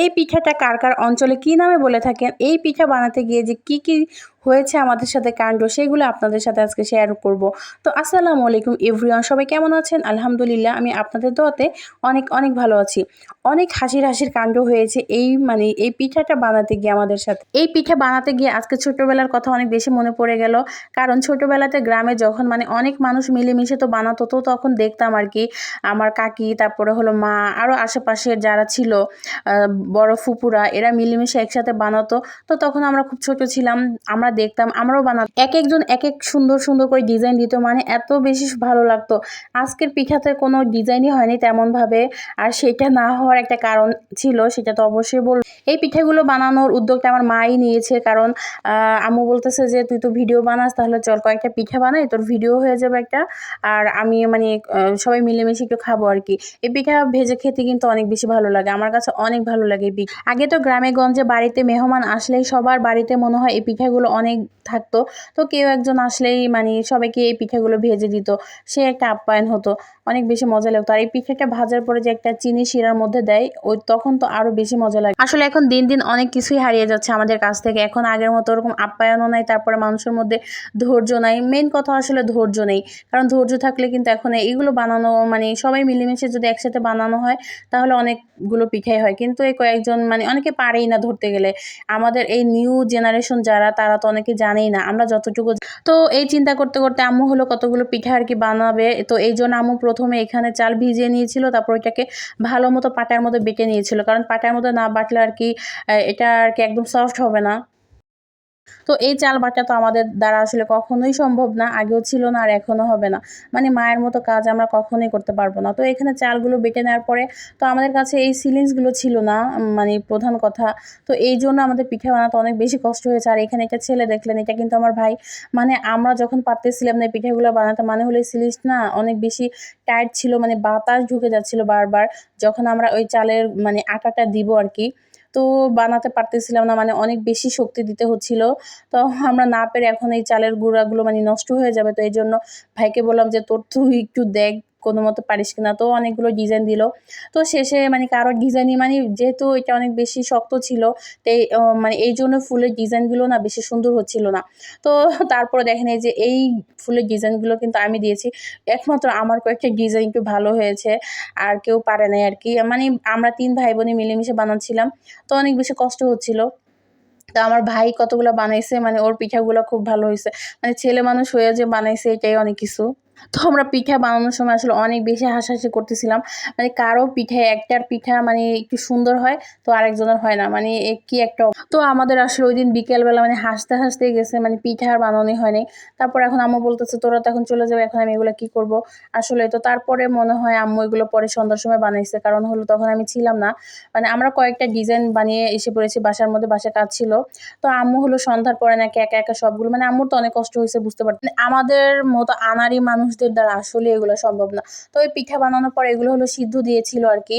এই পিঠাটা কার কার অঞ্চলে কী নামে বলে থাকেন? এই পিঠা বানাতে গিয়ে যে কি কি হয়েছে আমাদের সাথে কাণ্ড, সেগুলো আপনাদের সাথে আজকে শেয়ার করব। তো আসসালামু আলাইকুম এভরিওয়ান সবাই কেমন আছেন? আলহামদুলিল্লাহ, আমি আপনাদের দোয়াতে অনেক অনেক ভালো আছি। অনেক হাসির হাসির কাণ্ড হয়েছে এই মানে এই পিঠাটা বানাতে গিয়ে আমাদের সাথে। এই পিঠা বানাতে গিয়ে আজকে ছোটোবেলার কথা অনেক বেশি মনে পড়ে গেল। কারণ ছোটোবেলাতে গ্রামে যখন মানে অনেক মানুষ মিলেমিশে তো বানাতো, তো তখন দেখতাম আর কি, আমার কাকি, তারপরে হলো মা আরও আশেপাশের যারা ছিল বড় ফুপুরা, এরা মিলেমিশে একসাথে বানাতো। তো তখন আমরা খুব ছোট ছিলাম, আমরা দেখতাম, আমরাও বানাতাম। এক একজন এক এক সুন্দর সুন্দর করে ডিজাইন দিত মানে এত বেশি ভালো লাগতো। আজকের পিঠাতে কোনো ডিজাইনই হয়নি তেমনভাবে, আর সেটা না হওয়ার একটা কারণ ছিল, সেটা তো অবশ্যই বল এই পিঠাগুলো বানানোর উদ্যোগটা আমার মাই নিয়েছে, কারণ আম্মু বলতেছে যে, তুই তো ভিডিও বানাস, তাহলে চল কয়েকটা পিঠা বানাই, তোর ভিডিও হয়ে যাবে একটা, আর আমি মানে সবাই মিলেমিশে একটু খাব আর কি। এই পিঠা ভেজে খেতে কিন্তু অনেক বেশি ভালো লাগে, আমার কাছে অনেক ভালো লাগে এই আগে তো গ্রামে গঞ্জে বাড়িতে মেহমান আসলেই সবার বাড়িতে মনে হয় এই পিঠাগুলো অনেক থাকতো। তো কেউ একজন আসলেই মানে সবাইকে এই পিঠাগুলো ভেজে দিত। সে একটা আপ্যায়ন হতো, অনেক বেশি মজা লাগতো। আর এই পিঠাটা ভাজার পরে যে একটা চিনি শিরার মধ্যে দেয়, ওই তখন তো আরও বেশি মজা লাগে। আসলে এখন দিন দিন অনেক কিছুই হারিয়ে যাচ্ছে আমাদের কাছ থেকে। এখন আগের মতো ওরকম আপ্যায়নও নাই, তারপরে মানুষের মধ্যে ধৈর্য নাই। মেন কথা আসলে ধৈর্য নেই। কারণ ধৈর্য থাকলে কিন্তু এখন এইগুলো বানানো মানে সবাই মিলেমিশে যদি একসাথে বানানো হয়, তাহলে অনেকগুলো পিঠাই হয়। কিন্তু এই কয়েকজন মানে অনেকে পারেই না ধরতে গেলে। আমাদের এই নিউ জেনারেশন যারা, তারা তো অনেকে জানেই না, আমরা যতটুকু তো এই চিন্তা করতে করতে আম্মু হলো কতগুলো পিঠা আর কি বানাবে। তো এই জন্য আম্মু প্রথমে এখানে চাল ভিজিয়ে নিয়েছিল, তারপর ওইটাকে ভালো মতো পাটার মধ্যে বেটে নিয়েছিল। কারণ পাটার মধ্যে না বাটলে আর কি এটা আর কি একদম সফট হবে না। তো এই চাল বাটা তো আমাদের দ্বারা আসলে কখনোই সম্ভব না, আগেও ছিল না আর এখনও হবে না। মানে মায়ের মতো কাজ আমরা কখনোই করতে পারব না। তো এখানে চালগুলো বেটে নেওয়ার পরে তো আমাদের কাছে এই সিলিংসগুলো ছিল না মানে প্রধান কথা। তো এই জন্য আমাদের পিঠা বানাতে অনেক বেশি কষ্ট হয়েছে। আর এখানে একটা ছেলে দেখলেন, এটা কিন্তু আমার ভাই। মানে আমরা যখন পারতেছিলাম না পিঠাগুলো বানাতে মানে হলো সিলিংস না অনেক বেশি টাইট ছিল মানে বাতাস ঢুকে যাচ্ছিল বারবার। যখন আমরা ওই চালের মানে আটাটা দিব আর কি তো বানাতে পারতেছিলাম না মানে অনেক বেশি শক্তি দিতে হচ্ছিল। তো আমরা না পেরে এখন এই চালের গুঁড়াগুলো মানে নষ্ট হয়ে যাবে। তো এই জন্য ভাইকে বললাম যে তোর তুই একটু দেখ কোনো মতো পারিস কিনা তো অনেকগুলো ডিজাইন দিল। তো শেষে মানে কারোর ডিজাইনই মানে যেহেতু এটা অনেক বেশি শক্ত ছিল তো এই, মানে এই জন্য ফুলের ডিজাইনগুলো না বেশি সুন্দর হচ্ছিল না। তো তারপরে দেখেন এই যে এই ফুলের ডিজাইনগুলো কিন্তু আমি দিয়েছি। একমাত্র আমার কয়েকটা ডিজাইন একটু ভালো হয়েছে আর কেউ পারে নাই আর কি। মানে আমরা তিন ভাই বোনে মিলেমিশে বানাচ্ছিলাম তো অনেক বেশি কষ্ট হচ্ছিল। তো আমার ভাই কতগুলো বানাইছে মানে ওর পিঠাগুলো খুব ভালো হয়েছে। মানে ছেলে মানুষ হয়ে যে বানাইছে এটাই অনেক কিছু। তো আমরা পিঠা বানানোর সময় আসলে অনেক বেশি হাসাহাসি করতেছিলাম। মানে কারও পিঠে, একটার পিঠা মানে একটু সুন্দর হয়, তো আরেকজনের হয় না। মানে কি একটা তো আমাদের আসলে ওই দিন বিকেলবেলা মানে হাসতে হাসতে গেছে মানে পিঠা আর বানানোই হয়নি তারপর এখন আম্মু বলতেছে, তোরা তো এখন চলে যাবে, এখন আমি এগুলো কি করব? আসলে তো তারপরে মনে হয় আম্মু এগুলো পরে সন্ধ্যার সময় বানাইছে, কারণ হলো তখন আমি ছিলাম না। মানে আমরা কয়েকটা ডিজাইন বানিয়ে এসে পড়েছি, বাসার মধ্যে বাসায় কাজ ছিল। তো আম্মু হলো সন্ধ্যার পরে নাকি একা একা সবগুলো মানে আম্মুর তো অনেক কষ্ট হয়েছে, বুঝতে পারতেন আমাদের মতো আনারি মানুষদের দ্বারা আসলে এগুলো সম্ভব না। তো ওই পিঠা বানানোর পর এগুলো হলো সিদ্ধ দিয়েছিল আর কি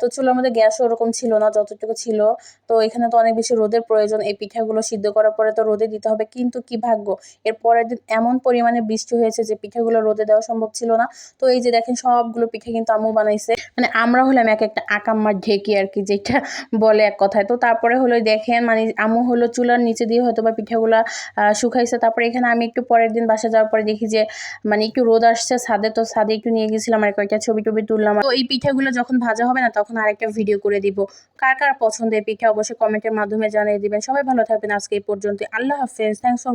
তো চুলার মধ্যে গ্যাস ওরকম ছিল না, যতটুকু ছিল। তো এখানে তো অনেক বেশি রোদের প্রয়োজন। এই পিঠাগুলো সিদ্ধ করার পরে তো রোদে দিতে হবে। কিন্তু কি ভাগ্য? এর পরের দিন এমন পরিমাণে বৃষ্টি হয়েছে যে পিঠাগুলো রোদে দেওয়া সম্ভব ছিল না। তো এই যে দেখেন সবগুলো পিঠা কিন্তু আম্মু বানাইছে। মানে আমরা হলাম এক একটা আকাম্মার ঢেকি আর কি যেটা বলে এক কথায়। তো তারপরে হলো দেখেন মানে আম্মু হলো চুলার নিচে দিয়ে হয়তো বা পিঠাগুলা শুকাইছে। তারপরে এখানে আমি একটু পরের দিন বাসা যাওয়ার পরে দেখি যে মানে একটু রোদ আসছে, ছাদে তো ছাদে একটু নিয়ে গেছিলাম আর কয়েকটা ছবি টবি তুললাম। তো এই পিঠাগুলো যখন ভাজা হবে না, তখন আরেকটা ভিডিও করে দিব। কার কার পছন্দের পিঠা অবশ্যই কমেন্টের মাধ্যমে জানিয়ে দিবেন। সবাই ভালো থাকবেন আজকে এই পর্যন্ত আল্লাহ হাফেজ। Thanks for